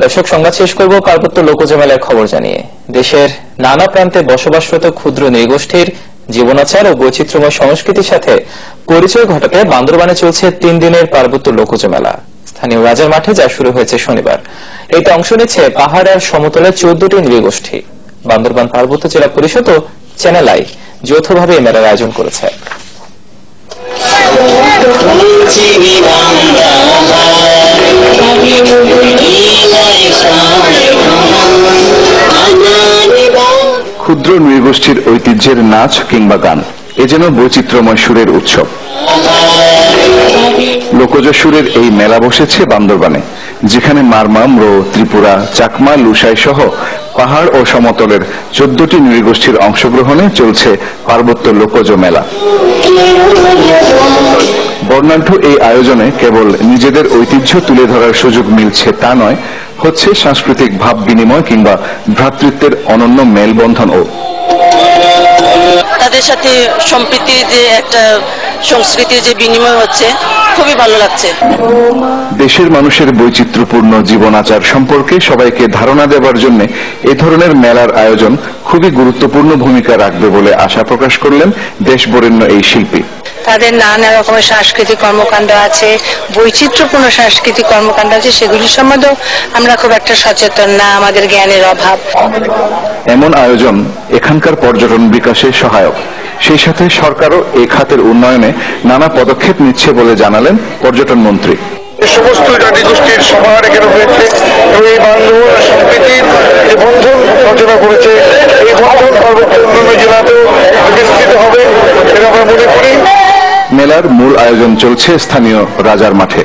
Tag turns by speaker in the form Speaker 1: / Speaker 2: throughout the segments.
Speaker 1: দর্শক, সংবাদ শেষ করব পার্বত্য লোকজমেলায় খবর জানিয়ে। দেশের নানা প্রান্তে বসবাসরত ক্ষুদ্র নৃগোষ্ঠীর জীবনাচার ও বৈচিত্র্যময় সংস্কৃতির সাথে পরিচয় ঘটাতে বান্দরবানে চলছে তিন দিনের পার্বত্য লোকজ মেলা। স্থানীয় রাজার মাঠে যা শুরু হয়েছে শনিবার। এতে অংশ নিচ্ছে পাহাড় আর সমতলে চোদ্দটি নৃগোষ্ঠী। বান্দরবান পার্বত্য জেলা পরিষদ ও চ্যানেল আই যৌথভাবে এই মেলার আয়োজন করেছে।
Speaker 2: ক্ষুদ্র নৃগোষ্ঠীর ঐতিহ্যের নাচ কিংবা গান, এ যেন বৈচিত্র্যময় সুরের উৎসব। লোকজ সুরের এই মেলা বসেছে বান্দরবানে, যেখানে মারমা ম্রো ত্রিপুরা, চাকমা, লুসাই সহ পাহাড় ও সমতলের চোদ্দটি নৃগোষ্ঠীর অংশগ্রহণে চলছে পার্বত্য লোকজ মেলা। বর্ণাঢ্য এই আয়োজনে কেবল নিজেদের ঐতিহ্য তুলে ধরার সুযোগ মিলছে তা নয়, হচ্ছে সাংস্কৃতিক ভাব বিনিময় কিংবা ভ্রাতৃত্বের অনন্য মেলবন্ধনও।
Speaker 3: তাদের সাথে সম্প্রীতি যে একটা সংস্কৃতির যে বিনিময় হচ্ছে খুবই ভালো লাগছে।
Speaker 2: দেশের মানুষের বৈচিত্র্যপূর্ণ জীবনাচার সম্পর্কে সবাইকে ধারণা দেবার জন্য এ ধরনের মেলার আয়োজন খুবই গুরুত্বপূর্ণ ভূমিকা রাখবে বলে আশা প্রকাশ করলেন দেশ বরেণ্য এই শিল্পী।
Speaker 4: তাদের নানা রকমের সাংস্কৃতিক কর্মকাণ্ড আছে বৈচিত্র্যপূর্ণ সাংস্কৃতিক কর্মকাণ্ড আছে সেগুলি সম্বন্ধেও আমরা খুব একটা সচেতন না আমাদের জ্ঞানের অভাব।
Speaker 2: এমন আয়োজন এখানকার পর্যটন বিকাশে সহায়ক। সেই সাথে সরকারও এই খাতের উন্নয়নে নানা পদক্ষেপ নিচ্ছে বলে জানালেন পর্যটন মন্ত্রী।
Speaker 5: সমস্ত সমাহার এখানে হয়েছে এবং এই বান্ধব সম্প্রীতির যে বন্ধন রচনা করেছে এই বন্ধন পার্বত্য অন্যান্য জেলাতেও বিস্তৃত হবে এটা আমরা মনে করি।
Speaker 2: মেলার মূল আয়োজন চলছে স্থানীয় রাজার মাঠে।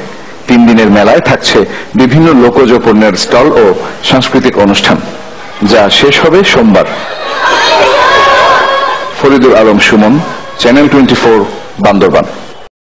Speaker 2: তিন দিনের মেলায় থাকছে বিভিন্ন লোকজ পণ্যের স্টল ও সাংস্কৃতিক অনুষ্ঠান। যা শেষ হবে সোমবার। Faridul Alam Sumon Channel twenty four Bandarban.